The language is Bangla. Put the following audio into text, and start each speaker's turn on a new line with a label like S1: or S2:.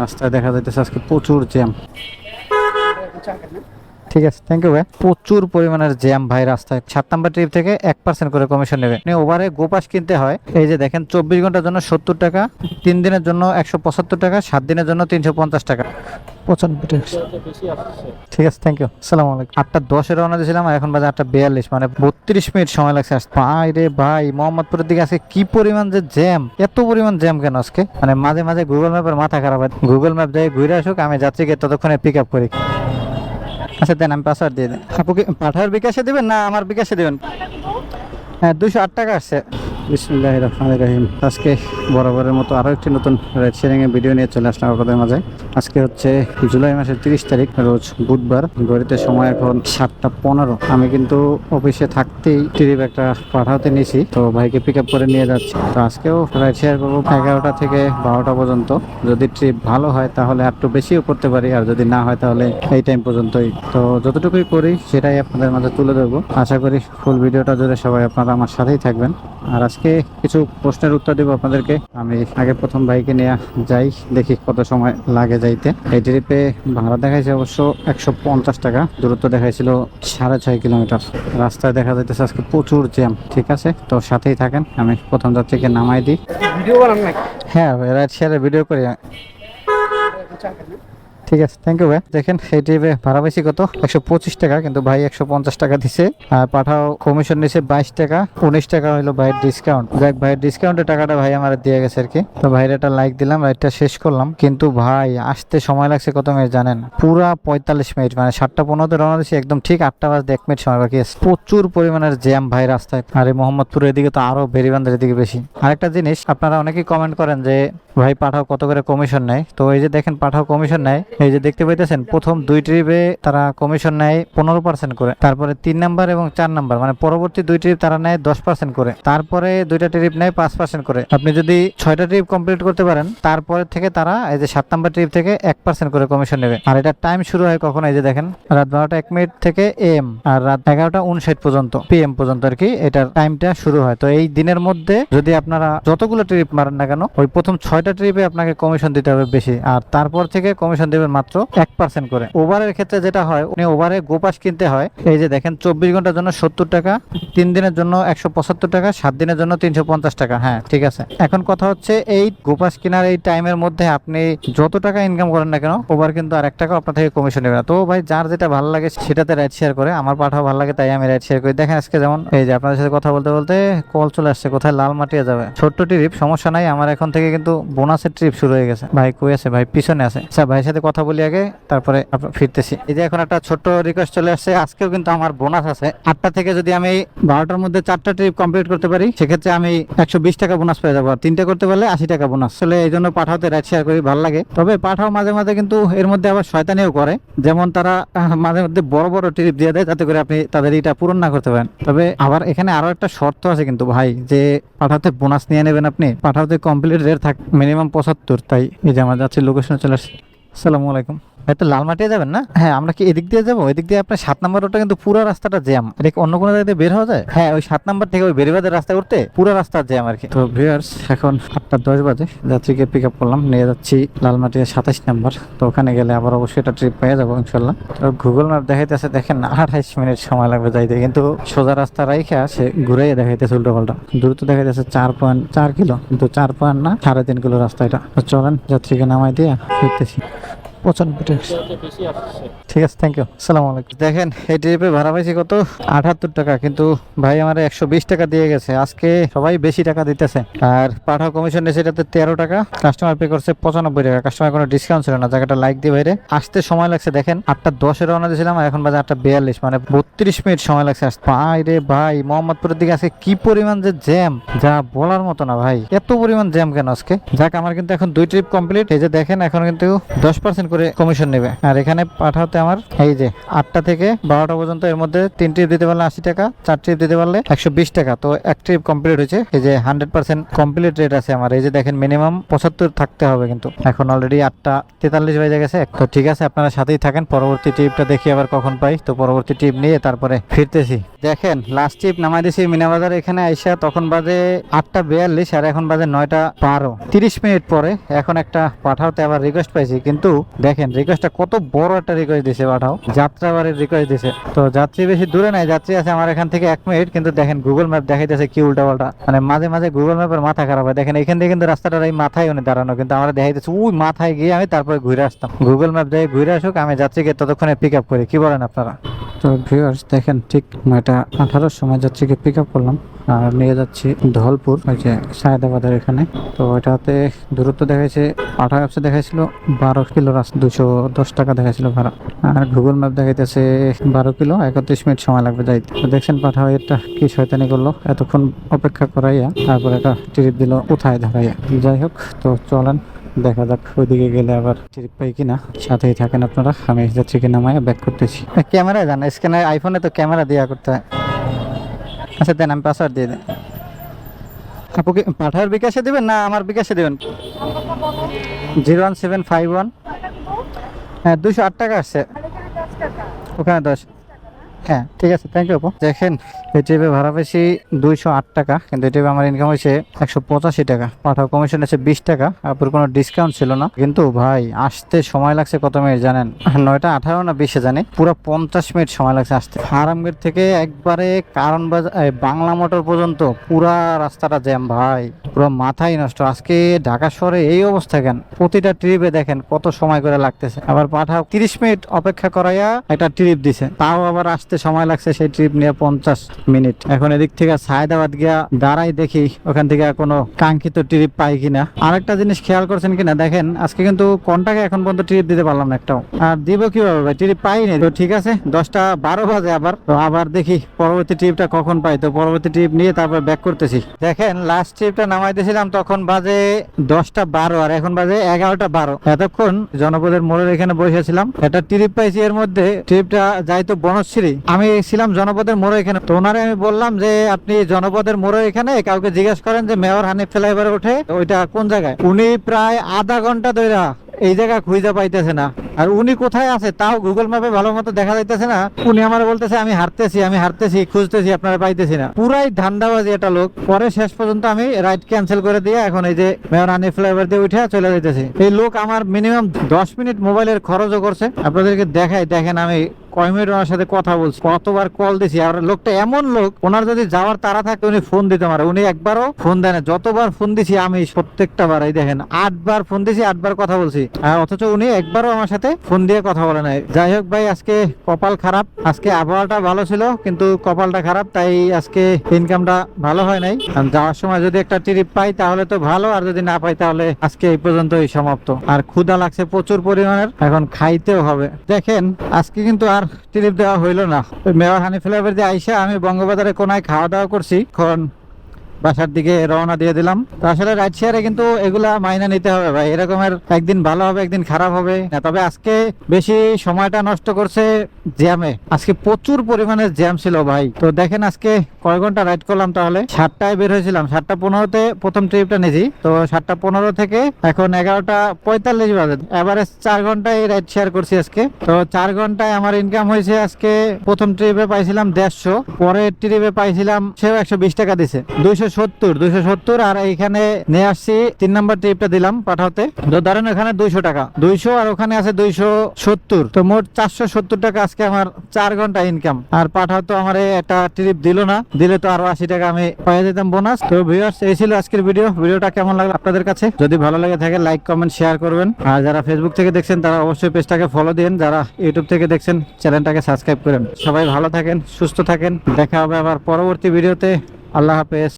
S1: রাস্তায় দেখা যাইতেছে আজকে প্রচুর জ্যাম। ঠিক আছে থ্যাংক ইউ ভাই। প্রচুর পরিমাণের জ্যাম ভাই রাস্তায়। সাত নাম্বার ট্রিপ থেকে এক পার্সেন্ট করে কমিশন নেবে। ওভারে গোপাস কিনতে হয়। এই যে দেখেন চব্বিশ ঘণ্টার জন্য সত্তর টাকা তিন দিনের জন্য একশো পঁচাত্তর টাকা সাত দিনের জন্য তিনশো পঞ্চাশ টাকা। পঁচানব্বই টাকা। ঠিক আছে থ্যাংক ইউ সালাম আলাইকুম। আটটা দশে রওনা দিয়েছিলাম আর এখন বাজে আটটা বিয়াল্লিশ মানে বত্রিশ মিনিট সময় লাগছে আসতে ভাই রে ভাই মোহাম্মদপুরের দিকে আজকে কি পরিমাণ যে জ্যাম এত পরিমাণ জ্যাম কেন আজকে? মানে মাঝে মাঝে গুগল ম্যাপের মাথা খারাপ হয়। গুগল ম্যাপ দিয়ে ঘুরে আসুক আমি যাচ্ছি যাত্রীকে ততক্ষণে পিক আপ করি। আচ্ছা দেন আমি পাসওয়ার্ড দিয়ে দেন। আপুকে পাঠার বিকাশে দেবেন না আমার বিকাশে দেবেন? হ্যাঁ দুশো আট টাকা আসছে। বিসমুল্লাহ রহমান রহিম আজকে বরাবরের মতো আরও একটি নতুন রাইড শেয়ারিং এর ভিডিও নিয়ে চলে আসলাম আপনাদের মাঝে। আজকে হচ্ছে জুলাই মাসের তিরিশ তারিখ, রোজ বুধবার, ঘড়িতে সময় এখন সাতটা পনেরো। আমি কিন্তু অফিসে থাকতেই ট্রিপ একটা পাঠাতে নিয়েছি, তো ভাইকে পিক আপ করে নিয়ে যাচ্ছি। তো আজকেও রাইড শেয়ার করব এগারোটা থেকে বারোটা পর্যন্ত। যদি ট্রিপ ভালো হয় তাহলে একটু বেশিও করতে পারি, আর যদি না হয় তাহলে এই টাইম পর্যন্তই। তো যতটুকুই করি সেটাই আপনাদের মাঝে তুলে ধরবো। আশা করি ফুল ভিডিওটা জুড়ে সবাই আপনারা আমার সাথেই থাকবেন। আর আজকে কিছু প্রশ্নের উত্তর দেবো আপনাদেরকে। আমি আগে প্রথম বাইকে নিয়ে যাই দেখি কত সময় লাগে যাইতে। এই ট্রিপে ভাড়া দেখাইছে অবশ্য একশো পঞ্চাশ টাকা দূরত্ব দেখাইছিল সাড়ে ছয় কিলোমিটার। রাস্তায় দেখা যাইতেছে আজকে প্রচুর জ্যাম ঠিক আছে? তো সাথেই থাকেন আমি প্রথম যাত্রীকে নামাই দিই।
S2: ভিডিও
S1: হ্যাঁ রাইড শেয়ারে ভিডিও করি। ঠিক আছে থ্যাংক ইউ ভাই। দেখেন ট্রিপে ভাড়া বেশি কত? একশো পঁচিশ টাকা, কিন্তু ভাই একশো পঞ্চাশ টাকা দিছে। আর পাঠাও কমিশন নিছে বাইশ টাকা, উনিশ টাকা হলো ভাইয়ের ডিসকাউন্ট দেখ, ভাইয়ের ডিসকাউন্টের টাকাটা ভাই আমার দিয়ে গেছে আর কি। তো ভাইয়ের একটা লাইক দিলাম রাইডটা শেষ করলাম। কিন্তু ভাই, আসতে সময় লাগছে কত মিনিট জানেন? পুরা পঁয়তাল্লিশ মিনিট মানে সাতটা পনেরোতে রওনা দিচ্ছি একদম ঠিক আটটা বাজতে এক মিনিট সময় বাকি আছে। প্রচুর পরিমাণের জ্যাম ভাই রাস্তায়। আর এই মোহাম্মদপুরের এদিকে তো আরও বেরিবান্ধের এদিকে বেশি। আরেকটা জিনিস, আপনারা অনেকেই কমেন্ট করেন যে ভাই পাঠাও কত করে কমিশন নেয়? তো এই যে দেখেন পাঠাও কমিশন নেয়, এই যে দেখতে পাইতেছেন, প্রথম দুই ট্রিপে তারা কমিশন নেয় পনেরো পার্সেন্ট করে, তারপরে তিন নাম্বার এবং চার নাম্বার মানে পরবর্তী দুই ট্রিপ তারা নেয় দশ পার্সেন্ট করে, তারপরে দুইটা ট্রিপ নেয় পাঁচ পার্সেন্ট করে। আপনি যদি ছয়টা ট্রিপ কমপ্লিট করতে পারেন, তারপরে থেকে তারা এই যে সাত নাম্বার ট্রিপ থেকে এক পার্সেন্ট করে কমিশন নেবে। আর এটা টাইম শুরু হয় কখন? এই যে দেখেন, রাত বারোটা এক মিনিট থেকে এম আর রাত এগারোটা উনষাট পর্যন্ত পিএম পর্যন্ত আর কি এটার টাইমটা শুরু হয়। তো এই দিনের মধ্যে যদি আপনারা যতগুলো ট্রিপ মারেন না কেন, ওই প্রথম ছয়টা ট্রিপে আপনাকে কমিশন দিতে হবে বেশি। আর তারপর থেকে কমিশন দেবেন মাত্র এক পার্সেন্ট করে। ওভারের ক্ষেত্রে যেটা হয়, উনি ওভারে গোপাস কিনতে হয়। এই যে দেখেন, চব্বিশ ঘণ্টার জন্য সত্তর টাকা, তিন দিনের জন্য একশো পঁচাত্তর টাকা, সাত দিনের জন্য তিনশো পঞ্চাশ টাকা। হ্যাঁ ঠিক আছে। এখন কথা হচ্ছে, এই গোপাস কেনার এই টাইমের মধ্যে আপনি যত টাকা ইনকাম করেন না কেন ওভার কিন্তু আর এক টাকা আপনার থেকে কমিশন নেবে না। তো ভাই, যার যেটা ভালো লাগে, সেটাতে রাইড শেয়ার করে। আমার পাঠাও ভালো লাগে, তাই আমি রাইড শেয়ার করি। দেখেন আজকে যেমন, এই যে আপনাদের সাথে কথা বলতে বলতে কল চলে আসছে, কোথায়? লাল মাটিয়ে যাবে। ছোট্ট ট্রিপ সমস্যা নাই। আমার এখন থেকে কিন্তু বোনাসের ট্রিপ শুরু হয়ে গেছে। ভাই কই আছে? ভাই পিছনে আছে। আচ্ছা ভাইয়ের সাথে কথা বলি আগে, তারপরে ফিরতেছি। এই যে এখন একটা ছোট্ট রিকোয়েস্ট চলে আসছে, আজকেও কিন্তু আমার বোনাস আছে। আটটা থেকে যদি আমি বারোটার মধ্যে চারটা ট্রিপ কমপ্লিট করতে পারি, সেক্ষেত্রে আমি একশো বিশ টাকা বোনাস পেয়ে যাব। আর তিনটে করতে পারলে আশি টাকা বোনাস। আসলে এই জন্য পাঠাতে রাইড শেয়ার করি, ভালো লাগে। তবে পাঠাও মাঝে মাঝে কিন্তু এর মধ্যে আবার শয়তানিও করে। যেমন তারা মাঝে মধ্যে বড় বড় ট্রিপ দিয়ে দেয়, যাতে করে আপনি তাদের এটা পূরণ না করতে পারেন। তবে আবার এখানে আরও একটা শর্ত আছে কিন্তু ভাই, যে পাঠাতে বোনাস নিয়ে নেবেন আপনি পাঠাতে কমপ্লিট রেট থাক মিনিমাম পঁচাত্তর তাই এই যে আমার আছে লোকেশনে চলে আসছি আসসালামু আলাইকুম। ভাই তো লালমাটিয়া যাবেন না? হ্যাঁ আমরা কি এদিক দিয়ে যাব? এদিক দিয়ে আপনার সাত নম্বর রোডটা কিন্তু পুরো রাস্তাটা জ্যাম। এটা অন্য কোনো জায়গায় বের হওয়া যায়? হ্যাঁ ওই সাত নম্বর থেকে ওই বেরিবাদের রাস্তা করতে পুরো রাস্তা জ্যাম আর কি। তো ভিউয়ার্স এখন আটটা দশ বাজে। যাত্রীকে পিক আপ করলাম নিয়ে যাচ্ছি লালমাটিয়া সাতাশ নম্বর। তো ওখানে গেলে আবার অবশ্যই এটা ট্রিপ পেয়ে যাব ইনশাল্লাহ তো গুগল ম্যাপ দেখাইতেছে দেখেন আঠাইশ মিনিট সময় লাগবে যাইতে কিন্তু সোজা রাস্তা রাইখে সে ঘুরে দেখাইতেছে উল্টো পাল্টা। দূরত্ব দেখাইতেছে চার পয়েন্ট চার কিলো কিন্তু চার পয়েন্ট না সাড়ে তিন কিলো রাস্তা এটা। চলেন যাত্রীকে নামাই দিয়ে ফিরতেছি। পঁচানব্বই ঠিক আছে থ্যাংক ইউ সালাম আলাইকুম। দেখেন ভাড়া পাইছি কত? আঠাত্তর টাকা, কিন্তু ভাই আমার একশো বিশ টাকা দিয়ে গেছে। আজকে সবাই বেশি টাকা দিতেছে। আর পাঠাও কমিশন নিয়েছে এটাতে তেরো টাকা কাস্টমার পে করছে পঁচানব্বই টাকা। কাস্টমার কোনো ডিসকাউন্ট ছিল না, জায়গাটা লাইক দিয়ে বাইরে। আসতে সময় লাগছে, দেখেন, আটটা দশে রওনা দিয়েছিলাম এখন বাজে আটটা বিয়াল্লিশ মানে বত্রিশ মিনিট সময় লাগছে আসতে। ভাই রে ভাই, মোহাম্মদপুরের দিকে আজকে কি পরিমাণ যে জ্যাম যা বলার মতো না ভাই। এত পরিমাণ জ্যাম কেন আজকে? যাক, আমার কিন্তু এখন দুই ট্রিপ কমপ্লিট এই যে দেখেন, এখন কিন্তু দশ পার্সেন্ট করে কমিশন নেবে। আর এখানে পাঠাতে আমার, এই যে আটটা থেকে বারোটা পর্যন্ত এর মধ্যে তিন ট্রিপ দিতে পারলে আশি টাকা, চার ট্রিপ দিতে পারলে একশো বিশ টাকা। তো এক ট্রিপ কমপ্লিট হয়েছে। এই যে হান্ড্রেড পার্সেন্ট কমপ্লিট রেট আছে আমার। এই যে দেখেন মিনিমাম পঁচাত্তর থাকতে হবে কিন্তু। এখন অলরেডি আটটা তেতাল্লিশ বেজে গেছে। তো ঠিক আছে, আপনারা সাথেই থাকেন। পরবর্তী ট্রিপটা দেখি আবার কখন পাই। তো পরবর্তী ট্রিপ নিয়ে তারপরে ফিরতেছি। দেখেন লাস্ট ট্রিপ নামাই দিয়েছি মিনাবাজার। এখানে আইসা তখন বাজে আটটা বিয়াল্লিশ, আর এখন বাজে নয়টা বারো। তিরিশ মিনিট পরে এখন একটা পাঠাতে আবার রিকোয়েস্ট পাইছি। কিন্তু দেখেন রিকোয়েস্টটা কত বড় একটা রিকোয়েস্ট দিছে পাঠাও। যাত্রাবাড়ির রিকোয়েস্ট দিছে। তো যাত্রী বেশি দূরে নাই, যাত্রী আছে আমার এখান থেকে এক মিনিট কিন্তু দেখেন গুগল ম্যাপ দেখাইতেছে কি উল্টা পাল্টা। মানে মাঝে মাঝে গুগল ম্যাপের মাথা খারাপ হয়। দেখেন, এখান থেকে কিন্তু রাস্তাটার এই মাথায় উনি দাঁড়ানো, কিন্তু আমরা দেখাইতেছে ওই মাথায় গিয়ে আমি তারপরে ঘুরে আসতাম। গুগল ম্যাপ দিয়ে ঘুরে আসুক, আমি যাত্রীকে ততক্ষণে পিক আপ করি। কি বলেন আপনারা? তো ভিউয়ার্স দেখেন ঠিক নয়টা আঠারোর সময় যাত্রীকে পিক আপ করলাম। আর নিয়ে যাচ্ছি ধলপুর, ওই যে সায়দাবাদের এখানে। তো এটাতে দূরত্ব দেখাইছে পাঠা অ্যাপসে দেখাইছিল বারো কিলো রাস্তা দুশো দশ টাকা দেখাইছিল ভাড়া। আর গুগল ম্যাপ দেখাইতেছে বারো কিলো, একত্রিশ মিনিট সময় লাগবে যাইতে। তো দেখছেন পাঠা এটা কি শয়তানি করল? এতক্ষণ অপেক্ষা করাইয়া, তারপর একটা ট্রিপ দিল কোথায় ধরাইয়া। যাই হোক, তো চলেন। দেখা যাক ওইদিকে গেলে আবার ট্রিপ পাই কিনা। সাথেই থাকেন আপনারা, আমি যাচ্ছি কিনা মায়া ব্যাক করতেছি। ক্যামেরা জান স্ক্যানার আইফোনে তো ক্যামেরা দেওয়া করতে হয়। আচ্ছা দেন, আমি পাসওয়ার্ড দিয়ে দেন। আপু কি পাঠার বিকাশে দেবেন না আমার বিকাশে দেবেন? Zero one seven five one. হ্যাঁ দুশো আট টাকা আসছে। ওখানে দশ। হ্যাঁ ঠিক আছে থ্যাংক ইউ আপু। দেখেন ট্রিপে ভাড়া পেয়েছি দুইশো আট টাকা, কিন্তু ট্রিপে আমার ইনকাম হয়েছে একশো পঁচাশি টাকা। পাঠাও কমিশন আছে বিশ টাকা, আপুর কোনো ডিসকাউন্ট ছিল না। কিন্তু ভাই, আসতে সময় লাগছে কত মিনিট জানেন? নয়টা আঠারো না বিশে জানি। পুরো পঞ্চাশ মিনিট সময় লাগছে আসতে। আরামগেট থেকে একবারে কারণ বাংলা মোটর পর্যন্ত পুরা রাস্তাটা জ্যাম ভাই। পুরো মাথাই নষ্ট। আজকে ঢাকা শহরে এই অবস্থা কেন? প্রতিটা ট্রিপে দেখেন কত সময় করে লাগতেছে। আবার পাঠাও তিরিশ মিনিট অপেক্ষা করাইয়া একটা ট্রিপ দিছে। তাও আবার আসতে সময় লাগছে সেই ট্রিপ নিয়ে পঞ্চাশ মিনিট। এখন এদিক থেকে সায়দাবাদ গিয়া দাঁড়াই দেখি ওখান থেকে কোনো কাঙ্ক্ষিত ট্রিপ পাই কিনা। আরেকটা জিনিস খেয়াল করছেন কিনা? দেখেন, আজকে কিন্তু কন্টাকে এখন পর্যন্ত ট্রিপ দিতে পারলাম না একটাও। আর দিব কীভাবে ভাই? ট্রিপ পাইনি। তো ঠিক আছে, দশটা বারো বাজে আবার। তো আবার দেখি পরবর্তী ট্রিপটা কখন পাই। তো পরবর্তী ট্রিপ নিয়ে তারপর ব্যাক করতেছি। দেখেন লাস্ট ট্রিপটা নামাইতেছিলাম তখন বাজে দশটা বারো আর এখন বাজে এগারোটা বারো। এতক্ষণ জনপদের মোড়ের এখানে বসেছিলাম একটা ট্রিপ পাইছি এর মধ্যে। ট্রিপটা যাইতো বনশ্রী। আমি ছিলাম জনপদের মোড়ে এখানে। তো ওনারে আমি বললাম যে, আপনি জনপদের মোড়ে এখানে কাউকে জিজ্ঞেস করেন যে, মেয়র হানিফ ফ্লাইওভার ওঠে ওইটা কোন জায়গায়? উনি প্রায় আধা ঘণ্টা ধরে এই জায়গা খুঁজে পাইতেছে না। আর উনি কোথায় আছে তাও গুগল ম্যাপে ভালো মতো দেখা যাইতেছে না। উনি আমার বলতেছে, আমি হারতেছি আমি হারতেছি খুঁজতেছি, আপনারা পাইতেছি না। পুরাই ধান্দাবাজি একটা লোক। পরে শেষ পর্যন্ত আমি রাইড ক্যান্সেল করে দিয়ে এখন এই যে মেয়র আনি ফ্লাইওভার দিয়ে উঠে চলে যাইতেছি। এই লোক আমার মিনিমাম দশ মিনিট মোবাইলের খরচও করছে। আপনাদেরকে দেখাই, দেখেন আমি কয় মিনিট ওনার সাথে কথা বলছি, কতবার কল দিছি, আর লোকটা এমন লোক, ওনার যদি যাওয়ার তারা থাকে উনি ফোন দিতে পারে, উনি একবারও ফোন দেয় না। যতবার ফোন দিছি আমি প্রত্যেকটা বার, এই দেখেন, আটবার ফোন দিছি, আটবার কথা বলছি। অথচ উনি একবারও আমার সাথে ফোন দিয়ে কথা বলে নাই। যাই হোক ভাই, আজকে কপাল খারাপ, আজকে আবহাওয়াটা ভালো ছিল, কিন্তু কপালটা খারাপ, তাই আজকে ইনকামটা ভালো হয় নাই। যাওয়ার সময় যদি একটা ট্রিপ পাই, তাহলে তো ভালো, আর যদি না পাই, তাহলে আজকে এই পর্যন্তই সমাপ্ত। আর ক্ষুধা লাগছে প্রচুর পরিমাণের, এখন খাইতেও হবে। দেখেন, আজকে কিন্তু আর ট্রিপ দেওয়া হইল না। মেয়র হানিফুল দিয়ে আইসা আমি বঙ্গবাজারে কোনায় খাওয়া দাওয়া করছি এখন বাসার দিকে রওনা দিয়ে দিলাম। তো আসলে রাইড শেয়ারে কিন্তু এগুলা মাইনা নিতে হবে ভাই। এরকমের একদিন ভালো হবে, একদিন খারাপ হবে। না, তবে আজকে বেশি সময়টা নষ্ট করছে জ্যামে। আজকে প্রচুর পরিমাণে জ্যাম ছিল ভাই। তো দেখেন আজকে কয় ঘণ্টা রাইড করলাম তাহলে? সাতটায় বের হয়েছিলাম। সাতটা পনেরোতে প্রথম ট্রিপটা নিয়েছি। তো সাতটা পনেরো থেকে এখন এগারোটা পঁয়তাল্লিশ বাজে। এভারেজ চার ঘন্টায় রাইড শেয়ার করছি আজকে। তো চার ঘন্টায় আমার ইনকাম হয়েছে আজকে প্রথম ট্রিপে পাইছিলাম দেড়শো। পরের ট্রিপে পাইছিলাম সেও একশো বিশ টাকা দিছে। দুইশো সত্তর, দুইশো সত্তর, আর এইখানে নিয়ে আসছি, তিন নম্বর ট্রিপটা দিলাম পাঠাতে। তো ধরেন ওখানে দুইশো টাকা, দুইশো আর ওখানে আছে দুইশো সত্তর। তো মোট চারশো সত্তর টাকা আজকে আমার চার ঘণ্টা ইনকাম আর পাঠাও আমার একটা ট্রিপ দিল না, দিলে তো আরও আশি টাকা আমি পেয়ে যেতাম বোনাস তো ভিউয়ার্স এই ছিল আজকের ভিডিও ভিডিওটা কেমন লাগল আপনাদের কাছে? যদি ভালো লাগে থাকে লাইক কমেন্ট শেয়ার করবেন। আর যারা ফেসবুক থেকে দেখছেন, তারা অবশ্যই পেজটাকে ফলো দিন যারা ইউটিউব থেকে দেখছেন চ্যানেলটাকে সাবস্ক্রাইব করেন। সবাই ভালো থাকেন, সুস্থ থাকেন। দেখা হবে আবার পরবর্তী ভিডিওতে আল্লাহ হাফেজ।